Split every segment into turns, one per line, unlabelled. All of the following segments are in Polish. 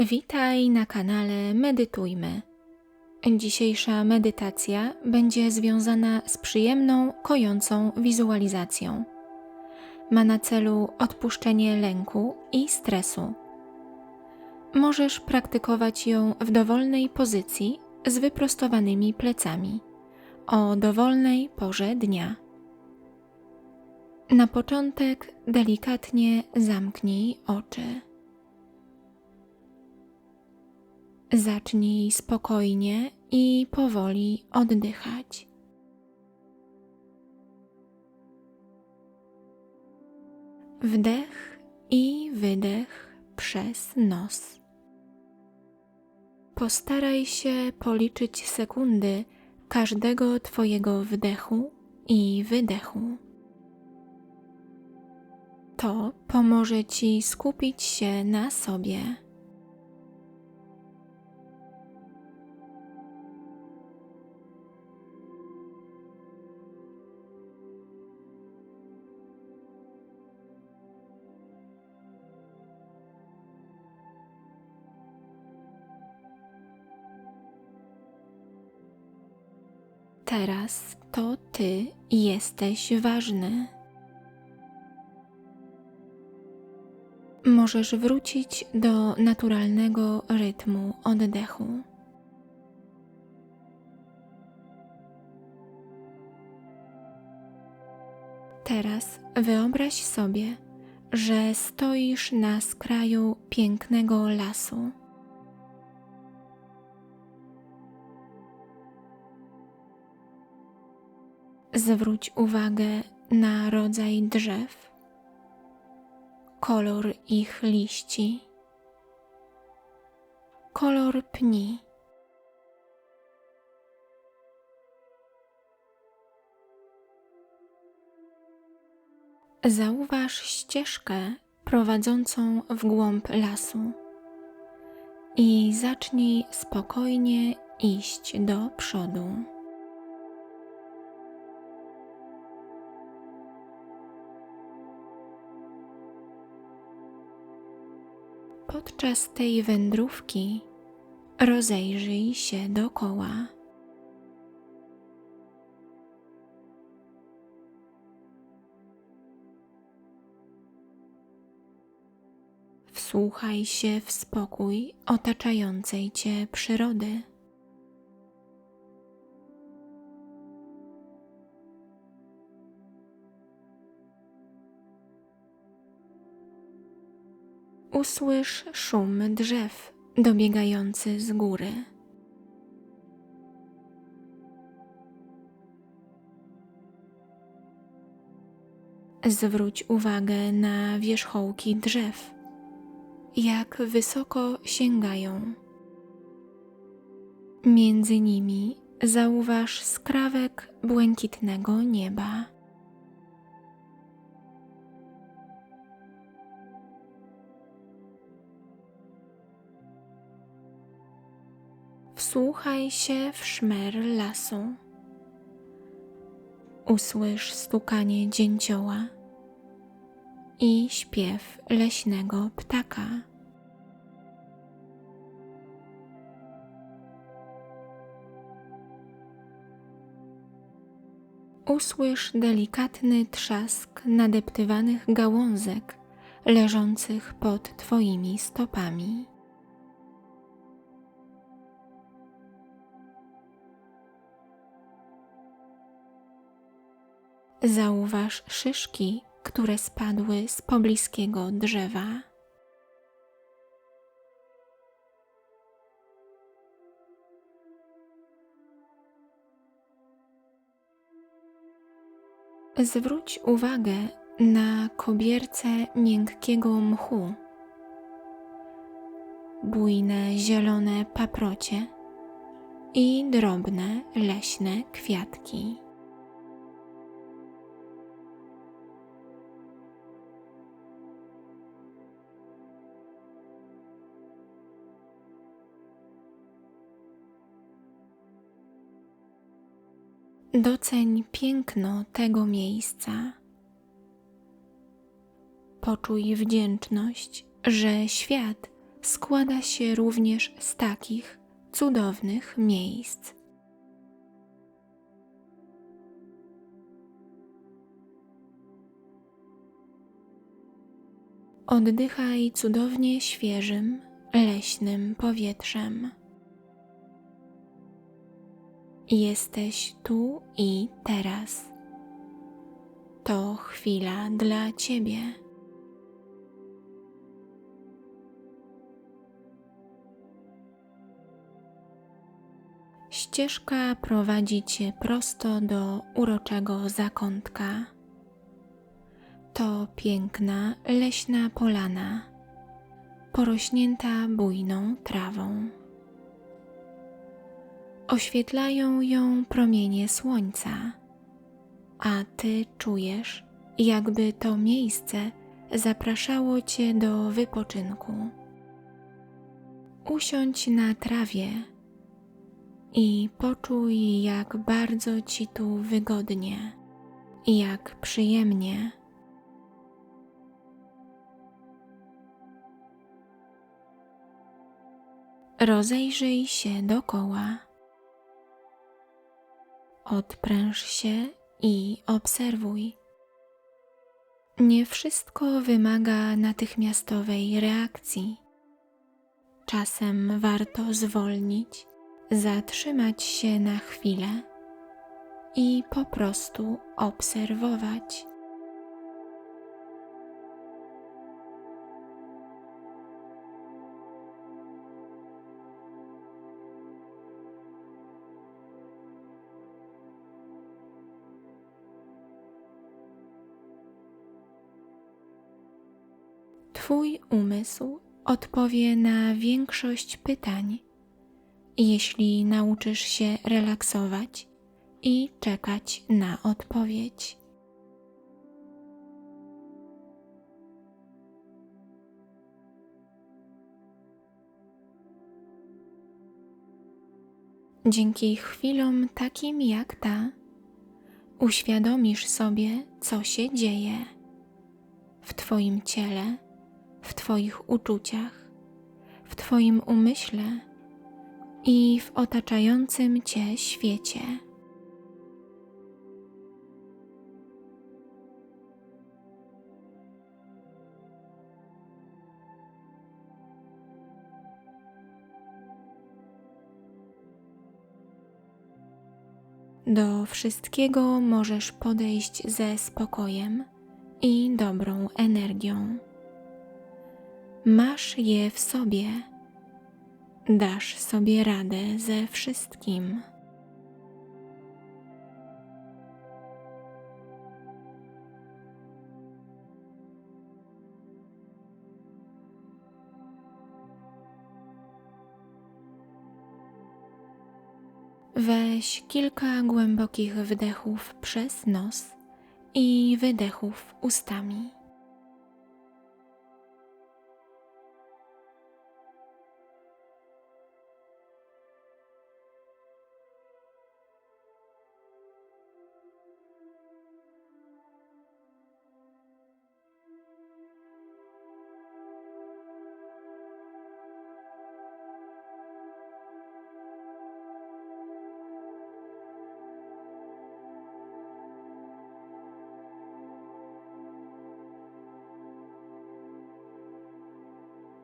Witaj na kanale Medytujmy. Dzisiejsza medytacja będzie związana z przyjemną, kojącą wizualizacją. Ma na celu odpuszczenie lęku i stresu. Możesz praktykować ją w dowolnej pozycji z wyprostowanymi plecami o dowolnej porze dnia. Na początek delikatnie zamknij oczy. Zacznij spokojnie i powoli oddychać. Wdech i wydech przez nos. Postaraj się policzyć sekundy każdego Twojego wdechu i wydechu. To pomoże Ci skupić się na sobie. Teraz to Ty jesteś ważny. Możesz wrócić do naturalnego rytmu oddechu. Teraz wyobraź sobie, że stoisz na skraju pięknego lasu. Zwróć uwagę na rodzaj drzew, kolor ich liści, kolor pni. Zauważ ścieżkę prowadzącą w głąb lasu i zacznij spokojnie iść do przodu. Podczas tej wędrówki rozejrzyj się dookoła. Wsłuchaj się w spokój otaczającej cię przyrody. Usłysz szum drzew dobiegający z góry. Zwróć uwagę na wierzchołki drzew, jak wysoko sięgają. Między nimi zauważ skrawek błękitnego nieba. Wsłuchaj się w szmer lasu. Usłysz stukanie dzięcioła i śpiew leśnego ptaka. Usłysz delikatny trzask nadeptywanych gałązek leżących pod Twoimi stopami. Zauważ szyszki, które spadły z pobliskiego drzewa. Zwróć uwagę na kobierce miękkiego mchu, bujne zielone paprocie i drobne leśne kwiatki. Doceń piękno tego miejsca. Poczuj wdzięczność, że świat składa się również z takich cudownych miejsc. Oddychaj cudownie świeżym, leśnym powietrzem. Jesteś tu i teraz. To chwila dla Ciebie. Ścieżka prowadzi Cię prosto do uroczego zakątka. To piękna, leśna polana, porośnięta bujną trawą. Oświetlają ją promienie słońca, a Ty czujesz, jakby to miejsce zapraszało Cię do wypoczynku. Usiądź na trawie i poczuj, jak bardzo Ci tu wygodnie, jak przyjemnie. Rozejrzyj się dokoła. Odpręż się i obserwuj. Nie wszystko wymaga natychmiastowej reakcji. Czasem warto zwolnić, zatrzymać się na chwilę i po prostu obserwować. Twój umysł odpowie na większość pytań, jeśli nauczysz się relaksować i czekać na odpowiedź. Dzięki chwilom takim jak ta, uświadomisz sobie, co się dzieje w Twoim ciele w Twoich uczuciach, w Twoim umyśle i w otaczającym Cię świecie. Do wszystkiego możesz podejść ze spokojem i dobrą energią. Masz je w sobie. Dasz sobie radę ze wszystkim. Weź kilka głębokich wdechów przez nos i wydechów ustami.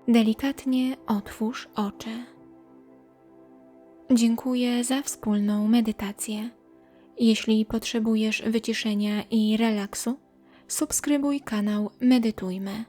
Delikatnie otwórz oczy. Dziękuję za wspólną medytację. Jeśli potrzebujesz wyciszenia i relaksu, subskrybuj kanał Medytujmy.